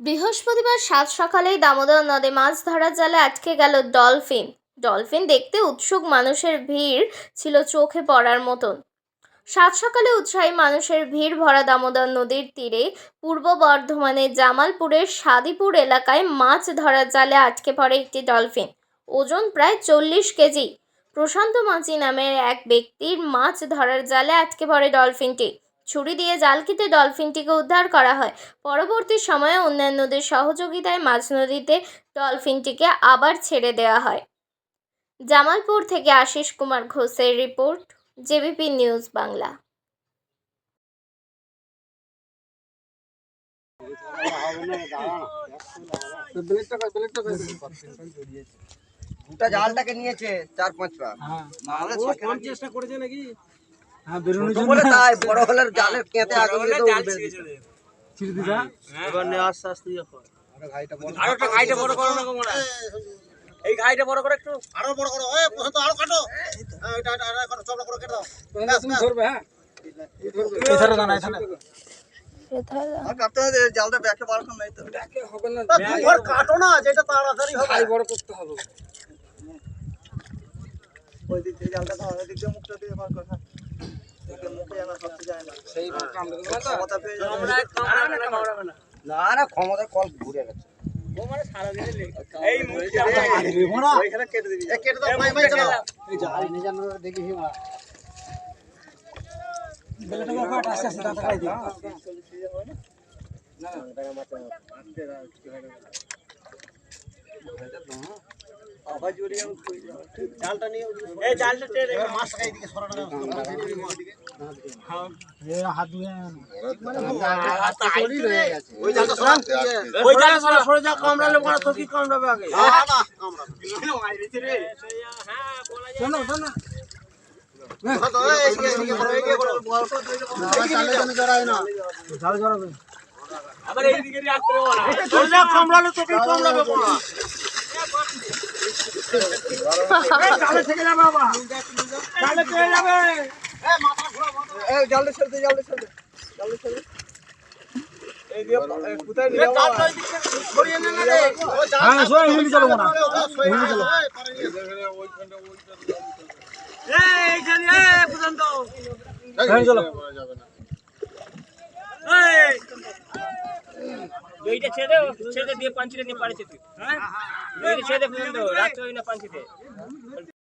বৃহস্পতিবার সাত সকালেই দামোদর নদে মাছ ধরার জালে আটকে গেল ডলফিন। ডলফিন দেখতে উৎসুক মানুষের ভিড় ছিল চোখে পড়ার মতন। সাত সকালে উৎসাহী মানুষের ভিড় ভরা দামোদর নদীর তীরে পূর্ব বর্ধমানের জামালপুরের সাদিপুর এলাকায় মাছ ধরার জালে আটকে পড়ে একটি ডলফিন। ওজন প্রায় চল্লিশ কেজি। প্রশান্ত মাঝি নামের এক ব্যক্তির মাছ ধরার জালে আটকে পড়ে ডলফিনটি। ছুরি দিয়ে জাল কেটে ডলফিনটিকে উদ্ধার করা হয়। পরবর্তী সময়ে অন্যান্যদের সহযোগিতায় মাঝ নদীতে ডলফিনটিকে আবার ছেড়ে দেওয়া হয়। জামালপুর থেকে আশিস কুমার ঘোষের রিপোর্ট জেবিপি নিউজ বাংলা। গোটা জালটাকে নিয়েছে চার পাঁচ হ্যাঁ। চেষ্টা করেছে নাকি? হ্যাঁ বড় হলে জালের কেঁতে আগুন দিয়ে ছিড়ে দিদা এবার নিয়ে আস্তে আস্তে ইয়ে কর। ঘাইটা একটা ঘাইটা বড় করো না গোমরা এই ঘাইটা বড় করে একটু। আরও বড় করো এ প্রশান্ত আরও কাটো। হ্যাঁ এটা এটা এটা করো চপড়া করে কেটে দাও। তুমি ধরবে হ্যাঁ? এধারে দানা এখানে। আর কাটতে হবে জালটা ব্যাকে বার করে নাই তো। ডাকে হবে না তা ঘর কাটো না যেটা তাড়াতাড়ি হবে। ভাই বড় করতে হবে। ওই দিক থেকে জালটা খাওয়া ওই দিক দিয়ে মুখটা দিয়ে বার কর না না? ক্ষমতা কল ঘুরে গেছে গোমরা সারা দিনে লেগে এই মুখটা আরে রে মোড়া ওইখানে কেটে দিবি এ কেটে দাও মাই মাই চালাও এই জাল নিয়ে জানো দেখি হি মারা বেলাটা বাবা আস্তে আস্তে দাঁত খাই দিও আবার জড়িয়ে জালটা নিয়ে এই জালটা টেনে এবার মাছটাকে এইদিকে সরানো দাও এ হাত দিয়ে ওই জালটা সরান ওই জায়গা সরে সরে যা কামড়ালে বড় তো কি কামড়াবে আগে না শোনো শোনো প্রশান্ত এই এদিকে এদিকে করো এদিকে করো জাল জড়াবে আবার এই দিকে রিয়াক্ট করো না সরে যা কামড়ালে তো কি কামড়াবে বড় জালে থেকে যাবে বাবা জালে থেকে যাবে এই জালটা ছেড়ে দে জালটা ছেড়ে দে জালটা ছেড়ে দে। এই দিয়ে এ, কোথায় নিয়ে এই যাব? জালটা ওইদিকে সরিয়ে নে না রে হ্যাঁ শোনো হিলি চলো মোড়া হিলি চলো এই এইখানে এই পর্যন্ত হ্যাঁ চলো এই এইটা ছেড়ে দে ছেড়ে দে দিয়ে পাঁচিটা নিয়ে পাড়েছে তুই হ্যাঁ ছেড়ে পর্যন্ত রাখতে হয় না পাঁচিতে